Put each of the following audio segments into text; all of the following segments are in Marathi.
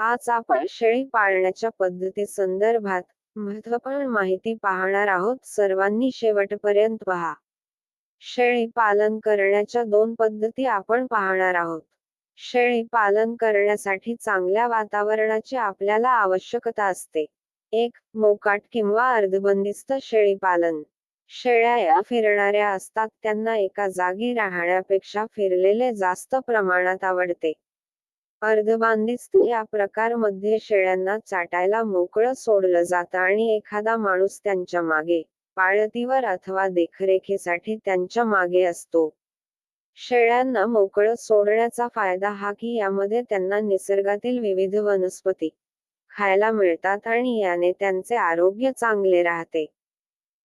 आज आपण शेळी पाळण्याच्या पद्धती संदर्भात महत्त्वपूर्ण माहिती पाहणार आहोत. सर्वांनी शेवटपर्यंत पहा. शेळी पालन करण्याच्या दोन पद्धती आपण पाहणार आहोत. शेळी पालन करण्यासाठी चांगल्या वातावरणाची आपल्याला आवश्यकता असते. एक मोकाट किंवा अर्धबंदिस्त शेळी पालन. शेळ्या या फिरणाऱ्या असतात त्यांना एका जागी राहण्यापेक्षा फिरलेले जास्त प्रमाणात आवडते. अर्धबांदिस्त या प्रकारमध्ये शेळ्यांना चाटायला मोकळं सोडलं जातं आणि एखादा माणूस त्यांच्या मागे पाळतीवर अथवा देखरेखीसाठी त्यांच्या मागे असतो. शेळ्यांना मोकळं सोडण्याचा फायदा हा की यामध्ये त्यांना निसर्गातील विविध वनस्पती खायला मिळतात आणि याने त्यांचे आरोग्य चांगले राहते.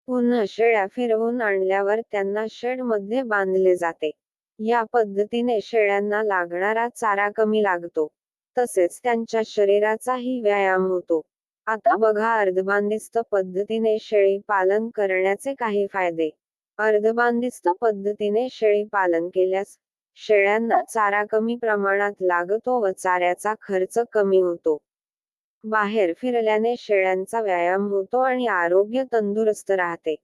पुन्हा शेळ्या फिरवून आणल्यावर त्यांना शेडमध्ये बांधले जाते. या पद्धतीने शेळ्यांना लागणारा चारा कमी लागतो. तसेच त्यांच्या शरीराचाही व्यायाम होतो. आता बघा अर्धबांदिस्त पद्धतीने शेळी पालन करण्याचे काही फायदे. अर्धबांदिस्त पद्धतीने शेळी पालन केल्यास शेळ्यांना चारा कमी प्रमाणात लागतो व चाऱ्याचा खर्च कमी होतो. बाहेर फिरल्याने शेळ्यांचा व्यायाम होतो आणि आरोग्य तंदुरुस्त राहते.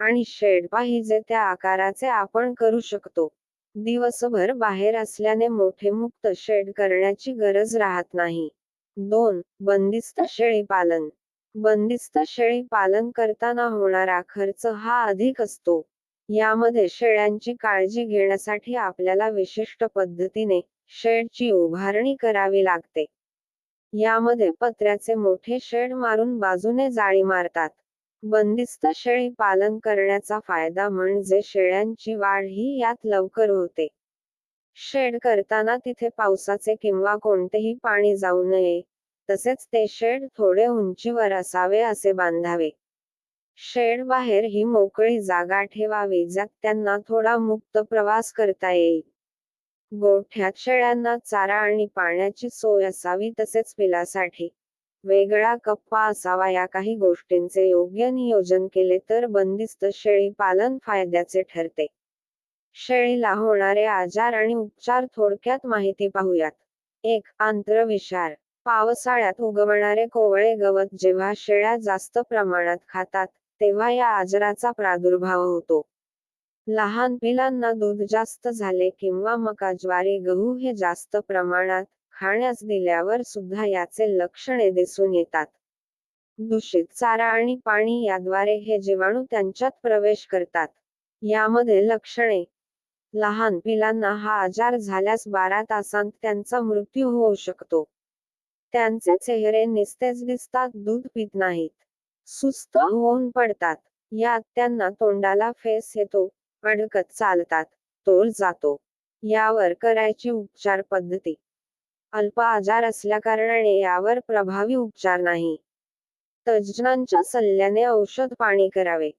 आणि शेड पाहिजे त्या आकाराचे आपण करू शकतो. दिवसभर बाहेर असल्याने मोठे मुक्त शेड करण्याची गरज राहत नाही. दोन बंदिस्त शेळी पालन. बंदिस्त शेळी पालन करताना होणारा खर्च हा अधिक असतो. यामध्ये शेळ्यांची काळजी घेण्यासाठी आपल्याला विशिष्ट पद्धतीने शेडची उभारणी करावी लागते. यामध्ये पत्र्याचे मोठे शेड मारून बाजूने जाळी मारतात. बंदिस्त शेळी पालन करण्याचा फायदा म्हणजे शेळ्यांची वाढ ही यात लवकर होते. शेड करताना तिथे पावसाचे किंवा कोणतेही पाणी जाऊ नये तसेच ते शेड थोडे उंचीवर असावे असे बांधावे. शेड बाहेर ही मोकळी जागा ठेवावी ज्यात त्यांना थोडा मुक्त प्रवास करता येईल. गोठ्यात शेळ्यांना चारा आणि पाण्याची सोय असावी तसेच पिलासाठी. वेगळा कप्पा असावा या काही गोष्टींचे योग्य नियोजन केले तर बंदिस्त शेळी पालन फायद्याचे ठरते. शेळीला होणारे आजार आणि उपचार थोडक्यात माहिती पाहूयात. एक आंत्रविषार. पावसाळ्यात उगवणारे कोवळे गवत जेव्हा शेळ्या जास्त प्रमाणात खातात तेव्हा या आजाराचा प्रादुर्भाव होतो. लहान पिलांना दूध जास्त झाले किंवा मका ज्वारी गहू हे जास्त प्रमाणात खाण्यास दिल्यावर सुद्धा याचे लक्षणे दिसून येतात. दूषित चारा आणि पाणी याद्वारे हे जीवाणू त्यांच्यात प्रवेश करतात. यामध्ये लक्षणे. लहान पिलांना हा आजार झाल्यास बारा तासांत त्यांचा मृत्यू होऊ शकतो. त्यांचे चेहरे निस्तेज दिसतात दूध पित नाहीत. सुस्त होऊन पडतात. यात त्यांना तोंडाला फेस येतो अडकत चालतात तोल जातो. यावर करायची उपचार पद्धती. अल्प आजार असल्याकारणाने यावर प्रभावी उपचार नाही. तज्ज्ञांच्या सल्ल्याने औषध पाणी करावे.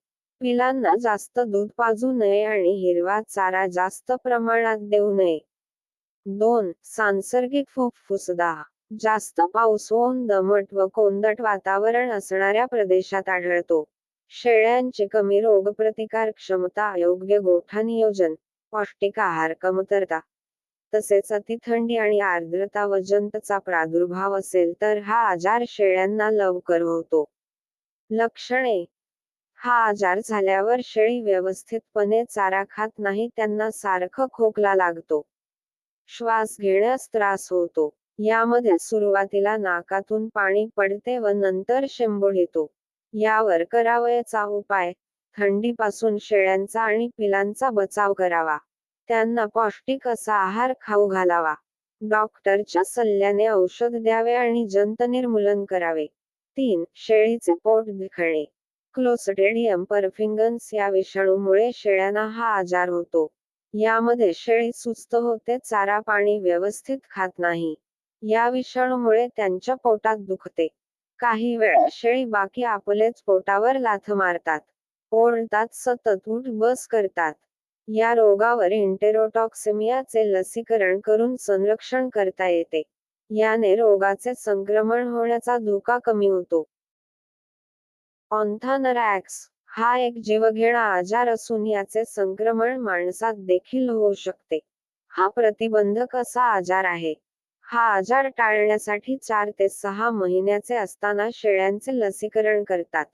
पिलांना जास्त दूध पाजू नये आणि हिरवा चारा जास्त प्रमाणात देऊ नये. दोन सांसर्गिक फुफ्फुसदा. जास्त पाऊस होऊन दमट व कोंदट वातावरण असणाऱ्या प्रदेशात आढळतो. शेळ्यांची कमी रोगप्रतिकार क्षमता योग्य गोठा नियोजन. पौष्टिक आहार कमतरता. तसेच अतिथंडी आणि आर्द्रता वजंतचा प्रादुर्भाव असेल तर हा आजार शेळ्यांना लवकर होतो. लक्षणे. हा आजार झाल्यावर शेळी व्यवस्थितपणे चारा खात नाही त्यांना सारखं खोकला लागतो. श्वास घेण्यास त्रास होतो. यामध्ये सुरुवातीला नाकातून पाणी पडते व नंतर शेंबूळ येतो यावर करावयाचा उपाय. थंडीपासून शेळ्यांचा आणि पिलांचा बचाव करावा. त्यांना पौष्टिक असा आहार खाऊ घालावा. डॉक्टरच्या सल्ल्याने औषध द्यावे आणि जंत निर्मूलन करावे. तीन शेळीचे पोट दुखणे. क्लोस्ट्रेडियम परफिंगन्स या विषाणूमुळे शेळ्यांना हा आजार होतो. यामध्ये शेळी सुस्त होते चारा पाणी व्यवस्थित खात नाही. या विषाणूमुळे त्यांच्या पोटात दुखते. काही वेळा शेळी बाकी आपलेच पोटावर लाथ मारतात. ओरडतात सतत उठ बस करतात. या रोगावर इंटेरोटॉक्सिमियाचे लसीकरण करून संरक्षण करता येते. याने रोगाचे संक्रमण होण्याचा धोका कमी होतो. ऑन्थानरॅक्स हा एक जीवघेणा आजार असून याचे संक्रमण माणसात देखील होऊ शकते. हा प्रतिबंधक असा आजार आहे. हा आजार टाळण्यासाठी चार ते सहा महिन्याचे असताना शेळ्यांचे लसीकरण करतात.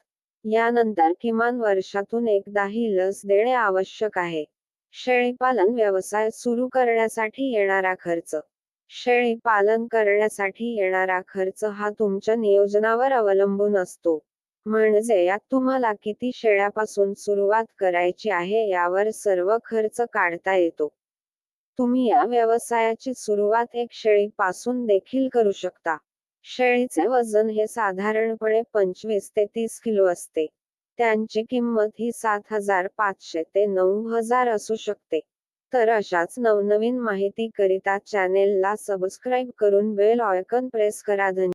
यानंतर किमान वर्षातून एकदाही लस देणे आवश्यक आहे. शेळीपालन व्यवसाय सुरू करण्यासाठी येणारा खर्च. शेळी पालन करण्यासाठी येणारा खर्च हा तुमच्या नियोजनावर अवलंबून असतो. म्हणजे यात तुम्हाला किती शेळ्यापासून सुरुवात करायची आहे यावर सर्व खर्च काढता येतो. तुम्ही या व्यवसायाची सुरुवात एक शेळी पासून देखील करू शकता. शेळीचे वजन हे साधारणपणे पंचवीस ते तीस किलो असते. त्यांची किंमत ही सात हजार पाचशे ते नऊ हजार असू शकते. तर अशाच नवनवीन माहिती करिता चॅनेलला सबस्क्राईब करून बेल ऑयकन प्रेस करा. धन्यवाद.